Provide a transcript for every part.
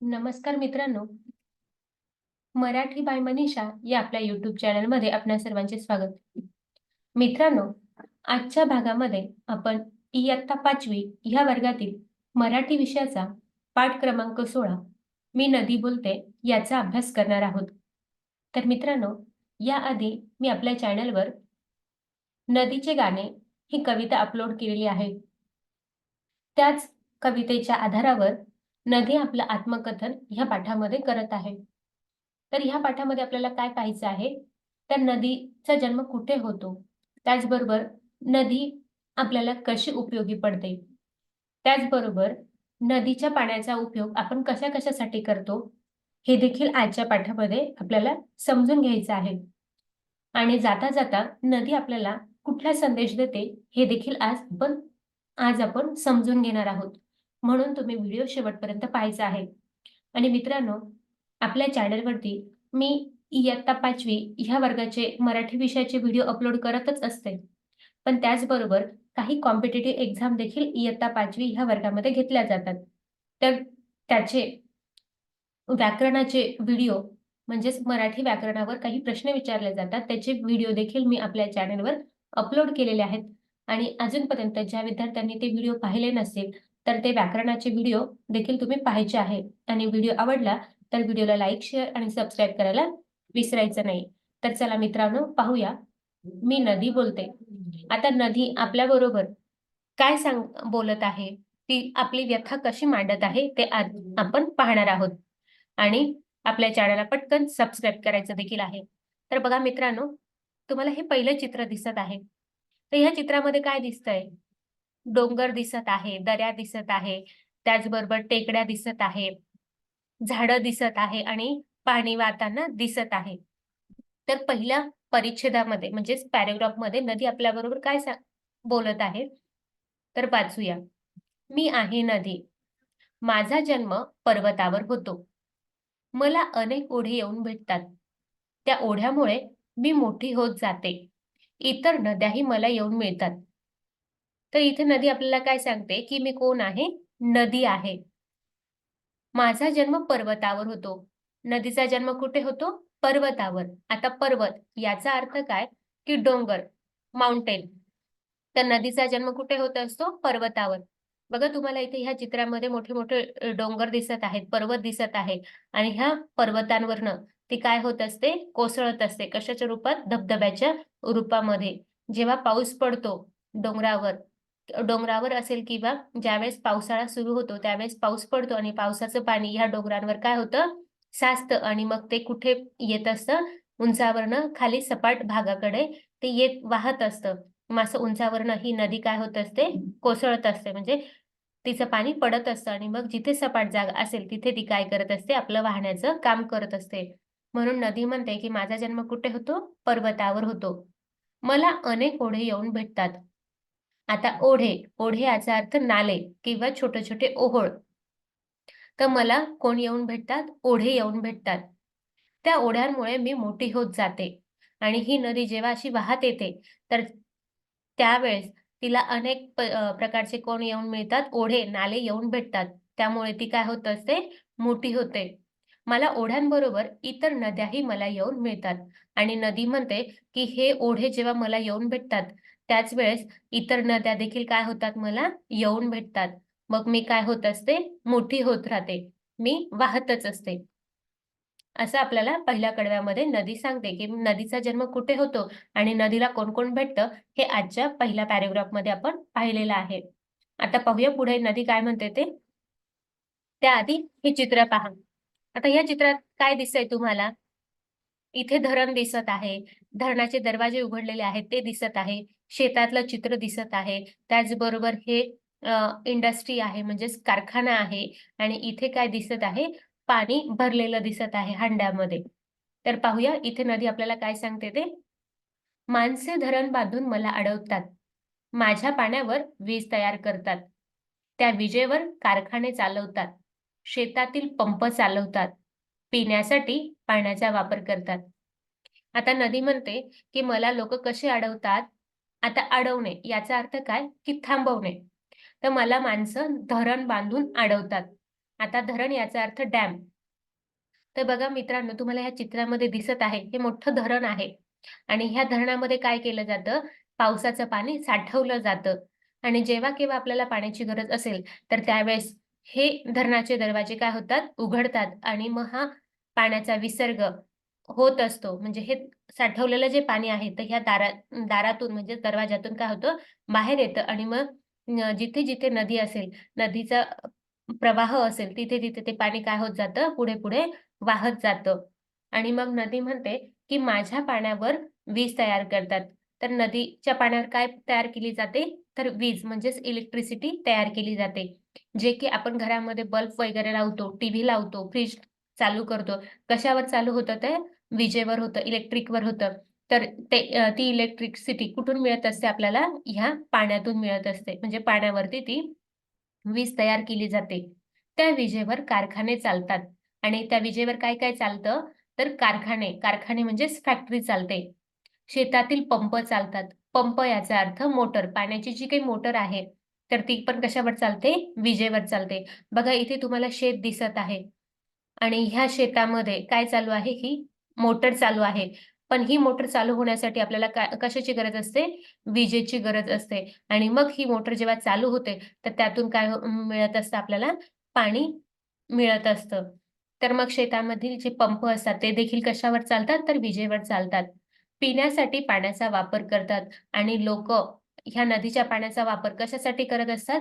नमस्कार मित्रांनो. मराठी बाय मनीषा या आपल्या युट्यूब चॅनलमध्ये आपल्या सर्वांचे स्वागत. मित्रांनो आजच्या भागामध्ये आपण इयत्ता पाचवी ह्या वर्गातील मराठी विषयाचा पाठ क्रमांक सोळा मी नदी बोलते याचा अभ्यास करणार आहोत. तर मित्रांनो याआधी मी आपल्या चॅनलवर नदीचे गाणे ही कविता अपलोड केलेली आहे. त्याच कवितेच्या आधारावर नदी आपलं आत्मकथन ह्या पाठामध्ये करत आहे. तर ह्या पाठामध्ये आपल्याला काय पाहायचं आहे? तर नदीचा जन्म कुठे होतो? त्याचबरोबर नदी आपल्याला कशी उपयोगी पडते? त्याचबरोबर नदीच्या पाण्याचा उपयोग आपण कशा कशासाठी करतो? हे देखील आजच्या पाठामध्ये आपल्याला समजून घ्यायचं आहे. आणि जाता जाता नदी आपल्याला कुठला संदेश देते हे देखील आज आपण आज आपण समजून घेणार आहोत. म्हणून तुम्ही व्हिडिओ शेवटपर्यंत पाहायचा आहे. आणि मित्रांनो आपल्या चॅनलवरती मी इयत्ता पाचवी ह्या वर्गाचे मराठी विषयाचे व्हिडिओ अपलोड करतच असते. पण त्याचबरोबर काही कॉम्पिटेटिव्ह एक्झाम देखील इयत्ता पाचवी ह्या वर्गामध्ये घेतल्या जातात. तर त्याचे व्याकरणाचे व्हिडिओ म्हणजेच मराठी व्याकरणावर काही प्रश्न विचारले जातात त्याचे व्हिडिओ देखील मी आपल्या चॅनलवर अपलोड केलेले आहेत. आणि अजूनपर्यंत ज्या विद्यार्थ्यांनी ते व्हिडिओ पाहिले नसेल तर ते व्याकरणाचे व्हिडिओ देखील तुम्ही पाहायचे आहे आणि व्हिडिओ आवडला तर व्हिडिओला लाईक शेअर आणि सबस्क्राईब करायला विसरायचं नाही. तर चला मित्रांनो पाहूया. मी नदी बोलते. आता नदी आपल्या बरोबर काय सांग बोलत आहे? ती आपली व्यथा कशी मांडत आहे ते आपण पाहणार आहोत. आणि आपल्या चॅनलला पटकन सबस्क्राईब करायचं देखील आहे. तर बघा मित्रांनो तुम्हाला हे पहिलं चित्र दिसत आहे. तर ह्या चित्रामध्ये काय दिसतंय? डोंगर दिसत आहे दऱ्या दिसत आहे त्याचबरोबर टेकड्या दिसत आहे झाडं दिसत आहे आणि पाणी वाहताना दिसत आहे. तर पहिल्या परिच्छेदामध्ये म्हणजेच पॅरेग्राफमध्ये नदी आपल्या बरोबर काय बोलत आहे? तर वाचूया. मी आहे नदी. माझा जन्म पर्वतावर होतो. मला अनेक ओढे येऊन भेटतात. त्या ओढ्यामुळे मी मोठी होत जाते. इतर नद्याही मला येऊन मिळतात. तर इथे नदी आपल्याला काय सांगते की मी कोण आहे? नदी आहे. माझा जन्म पर्वतावर होतो. नदीचा जन्म कुठे होतो? पर्वतावर. आता पर्वत याचा अर्थ काय? की डोंगर माउंटेन तर नदीचा जन्म कुठे होत असतो? पर्वतावर. बघा तुम्हाला इथे ह्या चित्रामध्ये मोठे मोठे डोंगर दिसत आहेत पर्वत दिसत आहे. आणि ह्या पर्वतांवरनं ती काय होत असते? कोसळत असते. कशाच्या रूपात? धबधब्याच्या रूपामध्ये. जेव्हा पाऊस पडतो डोंगरावर डोंगरावर असेल किंवा ज्यावेळेस पावसाळा सुरू होतो त्यावेळेस पाऊस पडतो आणि पावसाचं पाणी ह्या डोंगरांवर काय होतं? साचतं आणि मग ते कुठे येत असतं? उंचावरनं खाली सपाट भागाकडे ते येत वाहत असतं. मग असं उंचावरनं ही नदी काय होत असते? कोसळत असते. म्हणजे तिचं पाणी पडत असतं आणि मग जिथे सपाट जागा असेल तिथे ती काय करत असते? आपलं वाहण्याचं काम करत असते. म्हणून नदी म्हणते की माझा जन्म कुठे होतो? पर्वतावर होतो. मला अनेक ओढे येऊन भेटतात. आता ओढे. ओढे याचा अर्थ नाले किंवा छोटे छोटे ओहोळ. तर मला कोण येऊन भेटतात? ओढे येऊन भेटतात. त्या ओढ्यांमुळे मी मोठी होत जाते आणि ही नदी जेव्हा अशी वाहत येते तर त्यावेळेस तिला अनेक प्रकारचे कोण येऊन मिळतात? ओढे नाले येऊन भेटतात. त्यामुळे ती काय होत असते? मोठी होते. मला ओढ्यांबरोबर इतर नद्याही मला येऊन मिळतात आणि नदी म्हणते की हे ओढे जेव्हा मला येऊन भेटतात त्याच वेळेस इतर नद्या देखील काय होतात मला? येऊन भेटतात. मग मी काय होत असते? मोठी होत राहते. मी वाहतच असते. असं आपल्याला पहिल्या कडव्यामध्ये नदी सांगते की नदीचा जन्म कुठे होतो आणि नदीला कोण कोण भेटतं हे आजच्या पहिल्या पॅरेग्राफमध्ये आपण पाहिलेलं आहे. आता पाहूया पुढे नदी काय म्हणते ते? त्याआधी हे चित्र पहा. आता या चित्रात काय दिसतंय तुम्हाला? इथे धरण दिसत आहे. धरणाचे दरवाजे उघडलेले आहेत ते दिसत आहे. शेतातलं चित्र दिसत आहे. त्याचबरोबर हे इंडस्ट्री आहे म्हणजेच कारखाना आहे. आणि इथे काय दिसत आहे? पाणी भरलेलं दिसत आहे हांड्यामध्ये. तर पाहूया इथे नदी आपल्याला काय सांगते ते? माणसे धरण बांधून मला अडवतात. माझ्या पाण्यावर वीज तयार करतात. त्या विजेवर कारखाने चालवतात. शेतातील पंप चालवतात. पिण्यासाठी पाण्याचा वापर करतात. आता नदी म्हणते की मला लोक कसे अडवतात? आता अडवणे याचा अर्थ काय? की थांबवणे. तर मला माणसं धरण बांधून अडवतात. आता धरण याचा अर्थ डॅम. तर बघा मित्रांनो तुम्हाला ह्या चित्रामध्ये दिसत आहे हे मोठं धरण आहे. आणि ह्या धरणामध्ये काय केलं जातं? पावसाचं पाणी साठवलं जातं. आणि जेव्हा केव्हा आपल्याला पाण्याची गरज असेल तर त्यावेळेस हे धरणाचे दरवाजे काय होतात? उघडतात आणि मग हा पाण्याचा विसर्ग होत असतो. म्हणजे हे साठवलेलं जे पाणी आहे तर ह्या दारा दारातून म्हणजे दरवाजातून काय होतं? बाहेर येतं आणि मग जिथे जिथे नदी असेल नदीचा प्रवाह असेल तिथे तिथे ते पाणी काय होत जातं? पुढे पुढे वाहत जातं. आणि मग नदी म्हणते की माझ्या पाण्यावर वीज तयार करतात. तर नदीच्या पाण्यावर काय तयार केली जाते? तर वीज म्हणजेच इलेक्ट्रिसिटी तयार केली जाते. जे की आपण घरामध्ये बल्ब वगैरे लावतो टीव्ही लावतो फ्रीज चालू करतो. कशावर चालू होतं ते? विजेवर होतं इलेक्ट्रिकवर होतं. तर ते ती इलेक्ट्रिसिटी कुठून मिळत असते? आपल्याला ह्या पाण्यातून मिळत असते. म्हणजे पाण्यावरती ती वीज तयार केली जाते. त्या विजेवर कारखाने चालतात. आणि त्या विजेवर काय काय चालतं? तर कारखाने. कारखाने म्हणजेच फॅक्टरी चालते. शेतातील पंप चालतात. पंप याचा अर्थ मोटर. पाण्याची जी काही मोटर आहे तर ती पण कशावर चालते? विजेवर चालते. बघा इथे तुम्हाला शेत दिसत आहे. आणि ह्या शेतामध्ये काय चालू आहे? ही मोटर चालू आहे. पण ही मोटर चालू होण्यासाठी आपल्याला काय कशाची गरज असते? विजेची गरज असते. आणि मग ही मोटर जेव्हा चालू होते तर त्यातून काय मिळत असतं? आपल्याला पाणी मिळत असतं. तर मग शेतामधील जे पंप असतात ते देखील कशावर चालतात? तर विजेवर चालतात. पिण्यासाठी पाण्याचा वापर करतात आणि लोक ह्या नदीच्या पाण्याचा वापर कशासाठी करत असतात?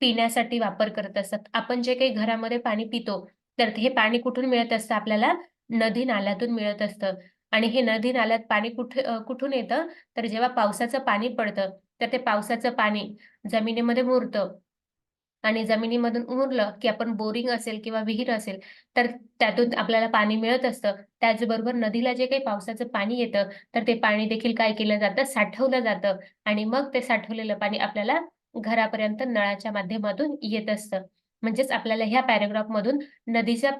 पिण्यासाठी वापर करत असतात. आपण जे काही घरामध्ये पाणी पितो तर हे पाणी कुठून मिळत असतं? आपल्याला नदी नाल्यातून मिळत असतं. आणि हे नदी नाल्यात पाणी कुठे कुठून येतं? तर जेव्हा पावसाचं पाणी पडतं तर ते पावसाचं पाणी जमिनीमध्ये मुरतं. आणि जमिनीमधून उरलं की आपण बोरिंग असेल किंवा विहीर असेल तर त्यातून आपल्याला पाणी मिळत असतं. त्याचबरोबर नदीला जे काही पावसाचं पाणी येतं तर ते पाणी देखील काय केलं जातं? साठवलं जातं. आणि मग ते साठवलेलं पाणी आपल्याला घरापर्यंत नळाच्या माध्यमातून येत असतं. म्हणजेच आपल्याला ह्या पॅरेग्राफ मधून नदीच्या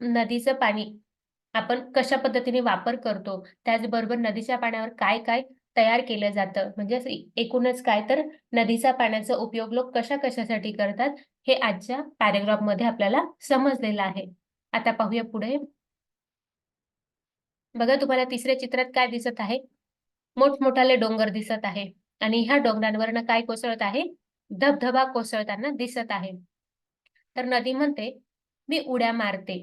नदीचं पाणी आपण कशा पद्धतीने वापर करतो? त्याचबरोबर नदीच्या पाण्यावर काय काय तयार केलं जातं. म्हणजे एकूणच काय तर नदीचा पाण्याचा उपयोग लोक कशा कशासाठी करतात हे आजच्या पॅरेग्राफमध्ये आपल्याला समजलेलं आहे. आता पाहूया पुढे. बघा तुम्हाला तिसऱ्या चित्रात काय दिसत आहे? मोठमोठाले डोंगर दिसत आहे आणि ह्या डोंगरांवरनं काय कोसळत आहे? धबधबा कोसळताना दिसत आहे. तर नदी म्हणते मी उड्या मारते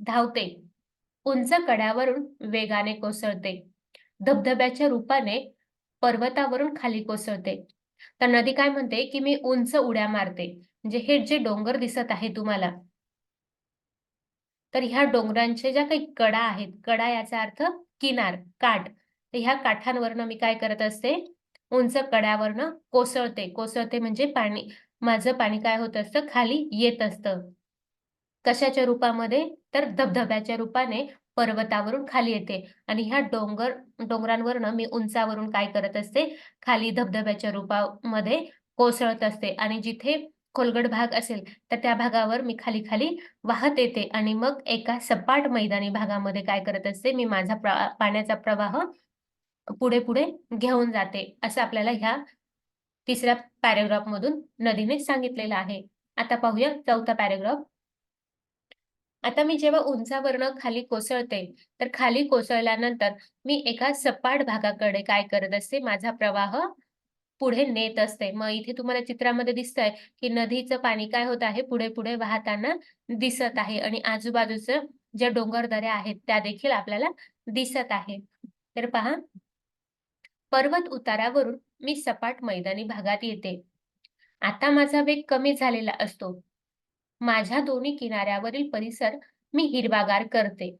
धावते उंच कड्यावरून वेगाने कोसळते धबधब्याच्या रूपाने पर्वतावरून खाली कोसळते. तर नदी काय म्हणते? की मी उंच उड्या मारते. म्हणजे हे जे डोंगर दिसत आहे तुम्हाला. तर ह्या डोंगरांच्या ज्या काही कडा आहेत कडा याचा अर्थ किनार काठ. तर ह्या काठांवरनं मी काय करत असते? उंच कड्यावरनं कोसळते. कोसळते म्हणजे पाणी माझं पाणी काय होत असतं? खाली येत असतं. कशाच्या रूपामध्ये? तर धबधब्याच्या रूपाने पर्वतावरून खाली येते. आणि ह्या डोंगर डोंगरांवरनं मी उंचावरून काय करत असते? खाली धबधब्याच्या रूपामध्ये कोसळत असते. आणि जिथे खोलगड भाग असेल तर त्या भागावर मी खाली खाली वाहत येते. आणि मग एका सपाट मैदानी भागामध्ये काय करत असते? मी माझा पाण्याचा प्रवाह पुढे पुढे घेऊन जाते. असं आपल्याला ह्या तिसऱ्या पॅरेग्राफ मधून नदीने सांगितलेलं आहे. आता पाहूया चौथा पॅरेग्राफ आता मी जेव्हा उंचावरनं खाली कोसळते तर खाली कोसळल्यानंतर मी एका सपाट भागाकडे काय करत असते? माझा प्रवाह पुढे नेत असते. मग इथे तुम्हाला चित्रामध्ये दिसतंय की नदीचं पाणी काय होत आहे? पुढे पुढे वाहताना दिसत आहे आणि आजूबाजूचं ज्या डोंगर दऱ्या आहेत त्या देखील आपल्याला दिसत आहे. तर पहा. पर्वत उतारावरून मी सपाट मैदानी भागात येते. आता माझा वेग कमी झालेला असतो. माझ्या दोन्ही किनाऱ्यावरील परिसर मी हिरवागार करते.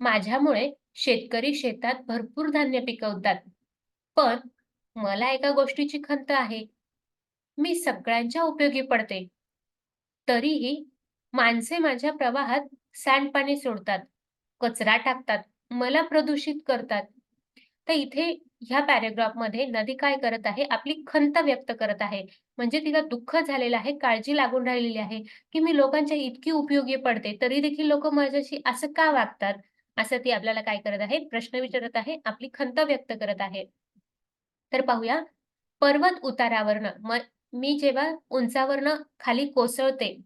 माझ्यामुळे शेतकरी शेतात भरपूर धान्य पिकवतात. पण मला एका गोष्टीची खंत आहे. मी सगळ्यांच्या उपयोगी पडते. तरीही माणसे माझ्या प्रवाहात सांडपाणी सोडतात कचरा टाकतात मला प्रदूषित करतात. तर इथे ह्या पॅरेग्राफमध्ये नदी काय करत आहे? आपली खंत व्यक्त करत आहे. म्हणजे तिला दुःख झालेलं आहे काळजी लागून राहिलेली आहे की मी लोकांच्या इतकी उपयोगी पडते तरी देखील लोक माझ्याशी असं का वागतात? असं ती आपल्याला काय करत आहे? प्रश्न विचारत आहे आपली खंत व्यक्त करत आहे. तर पाहूया. पर्वत उतारावरनं मी जेव्हा उंचावरनं खाली कोसळते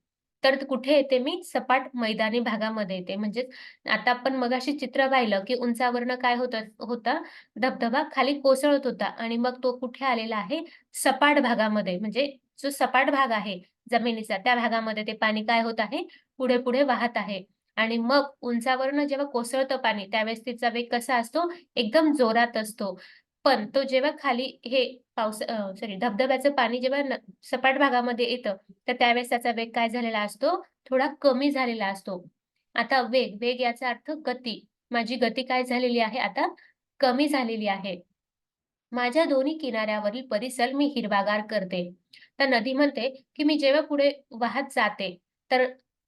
तर कुठे येते मी? सपाट मैदानी भागामध्ये येते. म्हणजेच आता आपण मगाशी चित्र पाहिलं की उंचावरनं काय होत होता? धबधबा खाली कोसळत होता आणि मग तो कुठे आलेला आहे? सपाट भागामध्ये. म्हणजे जो सपाट भाग आहे जमिनीचा त्या भागामध्ये ते पाणी काय होत आहे? पुढे पुढे वाहत आहे. आणि मग उंचावरनं जेव्हा कोसळतं पाणी त्यावेळेस तिचा वेग कसा असतो? एकदम जोरात असतो. पण तो जेव्हा खाली हे पावस सॉरी धबधब्याचं पाणी जेव्हा सपाट भागामध्ये येतं तर त्यावेळेस त्याचा वेग काय झालेला असतो? थोडा कमी झालेला असतो. आता वेग वेग याचा अर्थ गती. माझी गती काय झालेली आहे? आता कमी झालेली आहे. माझ्या दोन्ही किनाऱ्यावरील परिसर मी हिरवागार करते. तर नदी म्हणते की मी जेव्हा पुढे वाहत जाते तर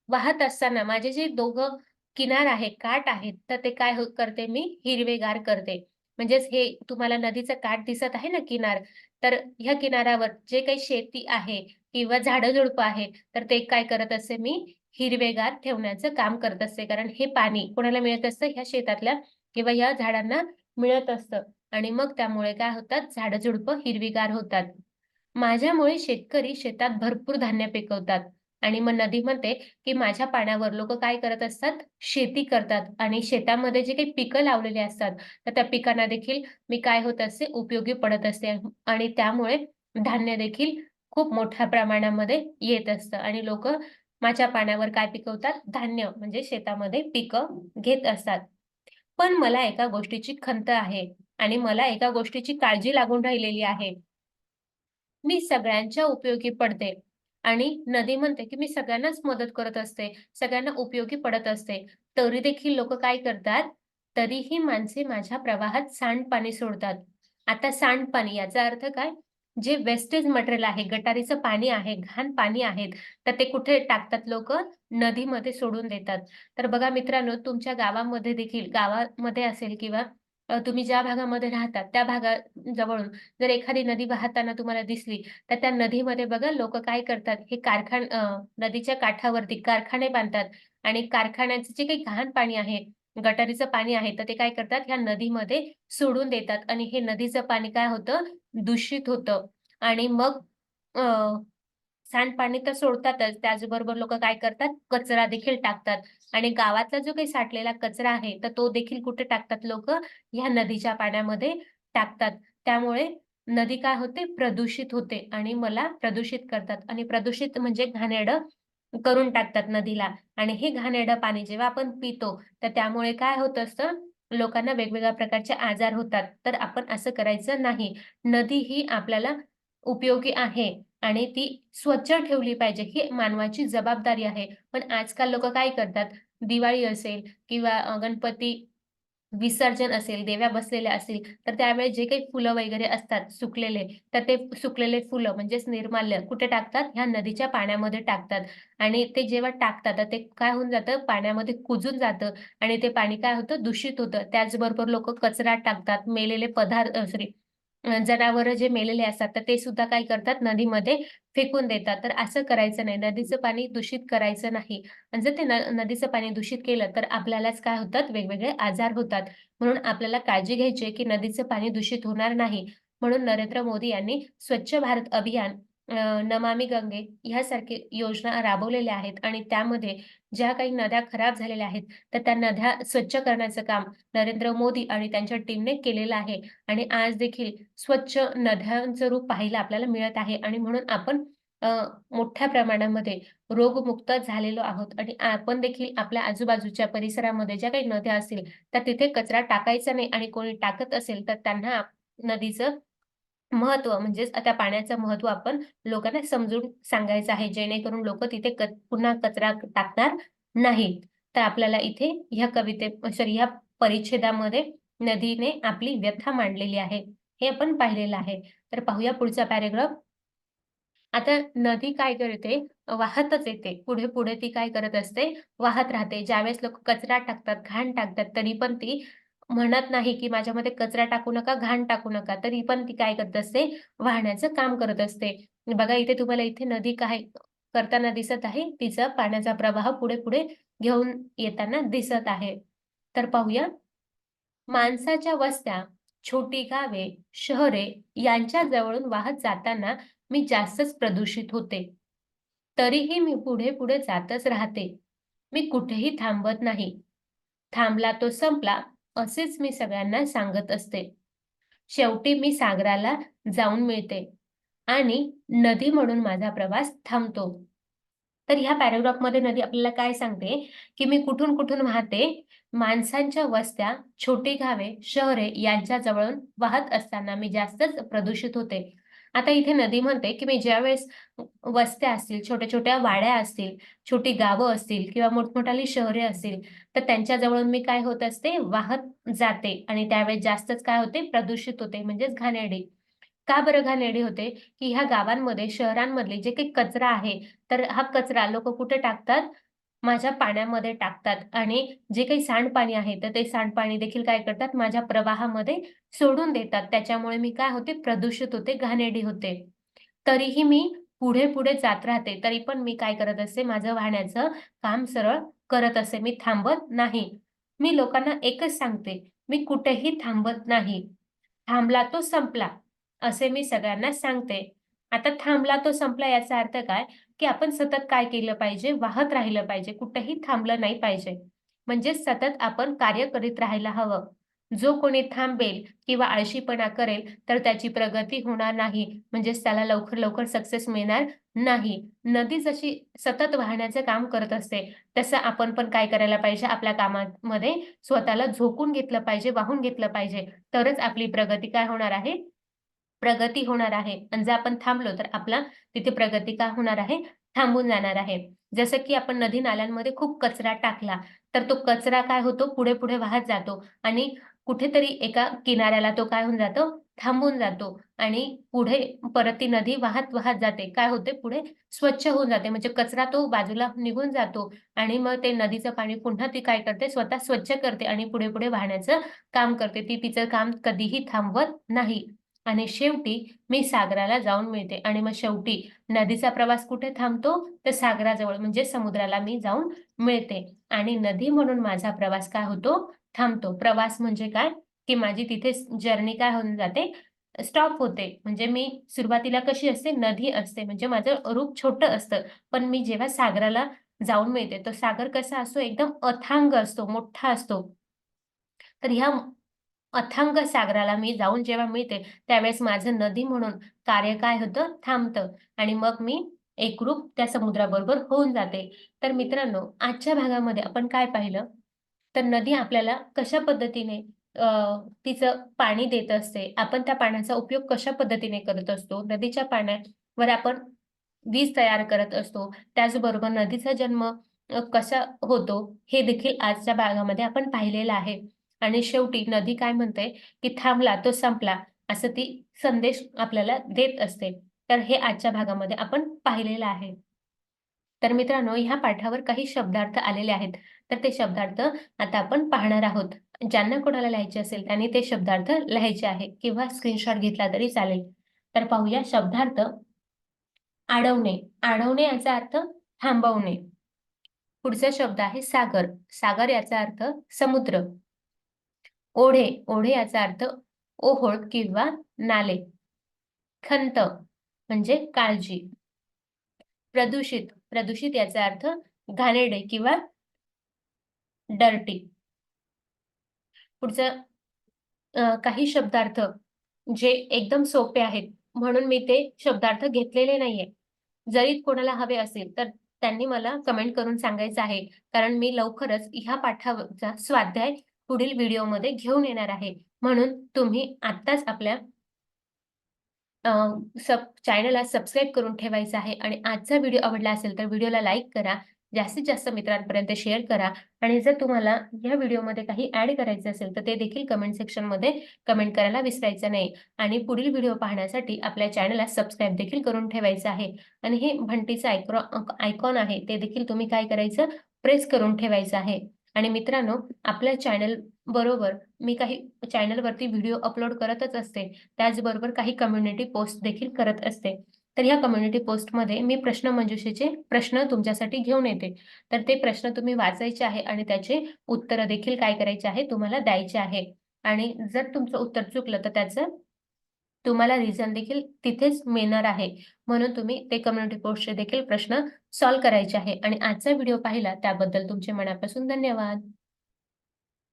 वाहत असताना माझे जे दोघं किनार आहे काठ आहेत तर ते काय हो, करते? मी हिरवेगार करते. म्हणजेच हे तुम्हाला नदीचं काठ दिसत आहे ना किनार तर ह्या किनाऱ्यावर जे काही शेती आहे किंवा झाडं झुडपं आहे तर ते काय करत असते मी हिरवेगार ठेवण्याचं काम करत असते. कारण हे पाणी कोणाला मिळत असतं? ह्या शेतातल्या किंवा या झाडांना मिळत असतं. आणि मग त्यामुळे काय होतात? झाडं झुडपं हिरवीगार होतात. माझ्यामुळे शेतकरी शेतात भरपूर धान्य पिकवतात. आणि मग नदी म्हणते की माझ्या पाण्यावर लोक काय करत असतात? शेती करतात. आणि शेतामध्ये जे काही पिकं लावलेली असतात तर त्या पिकांना देखील मी काय होत असते? उपयोगी पडत असते. आणि त्यामुळे धान्य देखील खूप मोठ्या प्रमाणामध्ये येत असतं. आणि लोक माझ्या पाण्यावर काय पिकवतात? धान्य म्हणजे शेतामध्ये पिकं घेत असतात. पण मला एका गोष्टीची खंत आहे. आणि मला एका गोष्टीची काळजी लागून राहिलेली आहे. मी सगळ्यांच्या उपयोगी पडते. आणि नदी म्हणते की मी सगळ्यांनाच मदत करत असते सगळ्यांना उपयोगी पडत असते. तरी देखील लोक काय करतात? तरीही माणसे माझ्या प्रवाहात सांडपाणी सोडतात. आता सांडपाणी याचा अर्थ काय? जे वेस्टेज मटेरियल आहे गटारीचं पाणी आहे घाण पाणी आहेत तर ते कुठे टाकतात लोक? नदीमध्ये सोडून देतात. तर बघा मित्रांनो तुमच्या गावामध्ये देखील गावामध्ये असेल किंवा तुम्ही ज्या भागामध्ये राहतात त्या भागाजवळून जर एखादी नदी वाहताना तुम्हाला दिसली तर त्या नदीमध्ये बघा लोक काय करतात हे कारखान नदीच्या काठावरती कारखाने बांधतात आणि कारखान्याचे जे काही घाण पाणी आहे गटारीचं पाणी आहे तर ते काय करतात ह्या नदीमध्ये सोडून देतात आणि हे नदीचं पाणी काय होतं दूषित होतं आणि मग सांडपाणी तर सोडतातच. त्याचबरोबर लोक काय करतात? कचरा देखील टाकतात. आणि गावातला जो काही साठलेला कचरा आहे तर तो देखील कुठे टाकतात लोक? ह्या नदीच्या पाण्यामध्ये टाकतात. त्यामुळे नदी काय होते? प्रदूषित होते आणि मला प्रदूषित करतात. आणि प्रदूषित म्हणजे घाणेरड करून टाकतात नदीला. आणि हे घाणेरडं पाणी जेव्हा आपण पितो तर त्यामुळे काय होत असतं? लोकांना वेगवेगळ्या प्रकारचे आजार होतात. तर आपण असं करायचं नाही. नदी ही आपल्याला उपयोगी आहे. आणि ती स्वच्छ ठेवली पाहिजे ही मानवाची जबाबदारी आहे. पण आजकाल लोक काय करतात? दिवाळी असेल किंवा गणपती विसर्जन असेल देव्या बसलेल्या असतील तर त्यावेळेस जे काही फुलं वगैरे असतात सुकलेले तर ते सुकलेले फुलं म्हणजेच निर्माल्य कुठे टाकतात? ह्या नदीच्या पाण्यामध्ये टाकतात. आणि ते जेव्हा टाकतात तर ते काय होऊन जातं? पाण्यामध्ये कुजून जातं आणि ते पाणी काय होतं? दूषित होतं. त्याचबरोबर लोक कचरा टाकतात मेलेले पदार्थ सॉरी जनावर जे मेलेले असतात तर ते सुद्धा काय करतात? नदीमध्ये फेकून देतात. तर असं करायचं नाही. नदीचं पाणी दूषित करायचं नाही. आणि जर ते नदीचं पाणी दूषित केलं तर आपल्यालाच काय होतात? वेगवेगळे आजार होतात. म्हणून आपल्याला काळजी घ्यायची की नदीचं पाणी दूषित होणार नाही. म्हणून नरेंद्र मोदी यांनी स्वच्छ भारत अभियान नमामी गंगे ह्यासारखे योजना राबवलेल्या आहेत. आणि त्यामध्ये ज्या काही नद्या खराब झालेल्या आहेत तर त्या नद्या स्वच्छ करण्याचं काम नरेंद्र मोदी आणि त्यांच्या टीमने केलेलं आहे. आणि आज देखील स्वच्छ नद्यांचं रूप पाहायला आपल्याला मिळत आहे. आणि म्हणून आपण मोठ्या प्रमाणामध्ये रोगमुक्त झालेलो आहोत. आणि आपण देखील आपल्या आजूबाजूच्या परिसरामध्ये ज्या काही नद्या असतील तर तिथे कचरा टाकायचा नाही. आणि कोणी टाकत असेल तर त्यांना नदीचं महत्त्व म्हणजेच त्या पाण्याचं महत्त्व आपण लोकांना समजून सांगायचं आहे जेणेकरून लोक तिथे पुन्हा कचरा टाकणार नाहीत. तर आपल्याला इथे ह्या कविते सॉरी ह्या परिच्छेदामध्ये नदीने आपली व्यथा मांडलेली आहे. हे आपण पाहिलेलं आहे. तर पाहूया पुढचा पॅरेग्राफ आता नदी काय करते? वाहतच येते. पुढे पुढे ती काय करत असते? वाहत राहते. ज्यावेळेस लोक कचरा टाकतात घाण टाकतात तरी पण ती म्हणत नाही की माझ्यामध्ये कचरा टाकू नका घाण टाकू नका तरी पण ती काय करत असते? वाहण्याचं काम करत असते. बघा इथे तुम्हाला इथे नदी काय करताना दिसत आहे. तिचा पाण्याचा प्रवाह पुढे पुढे घेऊन येताना दिसत आहे. तर पाहूया. माणसाच्या वस्त्या छोटी गावे शहरे यांच्या जवळून वाहत जाताना मी जास्तच प्रदूषित होते. तरीही मी पुढे पुढे जातच राहते. मी कुठेही थांबत नाही. थांबला तो संपला. असेच मी सगळ्यांना सांगत असते. शेवटी मी सागराला जाऊन मिळते आणि नदी म्हणून माझा प्रवास थांबतो. तर ह्या पॅराग्राफमध्ये नदी आपल्याला काय सांगते? की मी कुठून कुठून वाहते? माणसांच्या वस्त्या छोटी गावे शहरे यांच्या जवळून वाहत असताना मी जास्तच प्रदूषित होते. आता इथे नदी म्हणते की मी ज्यावेळेस वस्त्या असतील छोट्या छोट्या वाड्या असतील छोटी गावं असतील किंवा मोठमोठाली शहरे असतील तर त्यांच्याजवळून मी काय होत असते? वाहत जाते आणि त्यावेळेस जास्तच काय होते? प्रदूषित होते म्हणजेच घाणेरडी. का बरं घाणेरडी होते? की ह्या गावांमध्ये शहरांमधले जे काही कचरा आहे तर हा कचरा लोक कुठे टाकतात? माझ्या पाण्यामध्ये टाकतात आणि जे काही सांडपाणी आहे तर ते सांडपाणी देखील काय करतात? माझ्या प्रवाहामध्ये सोडून देतात. त्याच्यामुळे मी काय होते? प्रदूषित होते घाणेरडी होते. तरीही मी पुढे पुढे जात राहते. तरी पण मी काय करत असते माझं वाहण्याचं काम सरळ करत असे. मी थांबत नाही. मी लोकांना एकच सांगते. मी कुठेही थांबत नाही. थांबला तो संपला असे मी सगळ्यांना सांगते. आता थांबला तो संपला याचा अर्थ काय? की आपण सतत काय केलं पाहिजे? वाहत राहिलं पाहिजे. कुठेही थांबलं नाही पाहिजे. म्हणजे सतत आपण कार्य करीत राहायला हवं. जो कोणी थांबेल किंवा आळशीपणा करेल तर त्याची प्रगती होणार नाही. म्हणजेच त्याला लवकर लवकर सक्सेस मिळणार नाही. नदी जशी सतत वाहण्याचे काम करत असते तसं आपण पण काय करायला पाहिजे? आपल्या कामामध्ये स्वतःला झोकून घेतलं पाहिजे वाहून घेतलं पाहिजे. तरच आपली प्रगती काय होणार आहे? प्रगती होणार आहे. आणि जर आपण थांबलो तर आपला तिथे प्रगती का होणार आहे? थांबून जाणार आहे. जसं की आपण नदी नाल्यांमध्ये खूप कचरा टाकला तर तो कचरा काय होतो? पुढे पुढे वाहत जातो. आणि कुठेतरी एका किनाऱ्याला तो काय होऊन जातो? थांबून जातो. आणि पुढे परत ती नदी वाहत वाहत जाते. काय होते? पुढे स्वच्छ होऊन जाते. म्हणजे कचरा तो बाजूला निघून जातो. आणि मग ते नदीचं पाणी पुन्हा ती काय करते? स्वतः स्वच्छ करते. आणि पुढे पुढे वाहण्याचं काम करते. ती तिचं काम कधीही थांबवत नाही. आणि शेवटी मी सागराला जाऊन मिळते. आणि मग शेवटी नदीचा प्रवास कुठे थांबतो? तर सागराजवळ म्हणजे समुद्राला मी जाऊन मिळते. आणि नदी म्हणून माझा प्रवास काय होतो? थांबतो. प्रवास म्हणजे काय? की माझी तिथे जर्नी काय होऊन जाते? स्टॉप होते. म्हणजे मी सुरुवातीला कशी असते? नदी असते. म्हणजे माझं रूप छोटं असतं. पण मी जेव्हा सागराला जाऊन मिळते तो सागर कसा असतो? एकदम अथांग असतो मोठा असतो. तर ह्या अथांग सागराला मी जाऊन जेव्हा मिळते त्यावेळेस माझं नदी म्हणून कार्य काय होतं? थांबतं. आणि मग मी एकरूप त्या समुद्राबरोबर होऊन जाते. तर मित्रांनो आजच्या भागामध्ये आपण काय पाहिलं? तर नदी आपल्याला कशा पद्धतीने तिचं पाणी देत असते? आपण त्या पाण्याचा उपयोग कशा पद्धतीने करत असतो? नदीच्या पाण्यावर आपण वीज तयार करत असतो. त्याचबरोबर नदीचा जन्म कसा होतो? हे देखील आजच्या भागामध्ये आपण पाहिलेलं आहे. आणि शेवटी नदी काय म्हणते? की थांबला तो संपला असं ती संदेश आपल्याला देत असते. तर हे आजच्या भागामध्ये आपण पाहिलेलं आहे. तर मित्रांनो ह्या पाठावर काही शब्दार्थ आलेले आहेत. तर ते शब्दार्थ आता आपण पाहणार आहोत. ज्यांना कोणाला लिहायचे असेल त्यांनी ते शब्दार्थ लिहायचे आहे किंवा स्क्रीनशॉट घेतला तरी चालेल. तर पाहूया शब्दार्थ आडवणे. आडवणे याचा अर्थ थांबवणे. पुढचा शब्द आहे सागर. सागर याचा अर्थ समुद्र. ओढे ओढे याचा अर्थ ओहोळ किंवा नाले. खंत म्हणजे काळजी. प्रदूषित प्रदूषित याचा अर्थ घाणेरडे किंवा डर्टी पुढचं काही शब्दार्थ जे एकदम सोपे आहेत म्हणून मी ते शब्दार्थ घेतलेले नाहीये. जरी कोणाला हवे असेल तर त्यांनी मला कमेंट करून सांगायचं आहे कारण मी लवकरच ह्या पाठाचा स्वाध्याय पुढील व्हिडिओमध्ये घेऊन येणार आहे. म्हणून तुम्ही आत्ताच आपल्या सब चॅनलला सबस्क्राईब करून ठेवायचं आहे. आणि आजचा व्हिडिओ आवडला असेल तर व्हिडिओला लाईक करा जास्तीत जास्त मित्रांपर्यंत शेअर करा. आणि जर तुम्हाला या व्हिडिओमध्ये काही ऍड करायचं असेल तर ते देखील कमेंट सेक्शनमध्ये कमेंट करायला विसरायचं नाही. आणि पुढील व्हिडिओ पाहण्यासाठी आपल्या चॅनलला सबस्क्राईब देखील करून ठेवायचं आहे. आणि हे घंटीचं आयक्रॉ आयकॉन आहे ते देखील तुम्ही काय करायचं? प्रेस करून ठेवायचं आहे. आणि मित्रांनो आपल्या चॅनल बरोबर मी काही चॅनलवरती व्हिडिओ अपलोड करतच असते. त्याचबरोबर काही कम्युनिटी पोस्ट देखील करत असते. तर ह्या कम्युनिटी पोस्टमध्ये मी प्रश्न मंजुषेचे प्रश्न तुमच्यासाठी घेऊन येते. तर ते प्रश्न तुम्ही वाचायचे आहे आणि त्याचे उत्तर देखील काय करायचे आहे तुम्हाला द्यायचे आहे. आणि जर तुमचं उत्तर चुकलं तर त्याचं तुम्हाला रिझन देखील तिथेच मिळणार आहे. म्हणून तुम्ही ते कम्युनिटी पोस्टचे देखील प्रश्न सॉल्व्ह करायचे आहे आणि आजचा व्हिडिओ पाहिला त्याबद्दल तुमचे मनापासून धन्यवाद.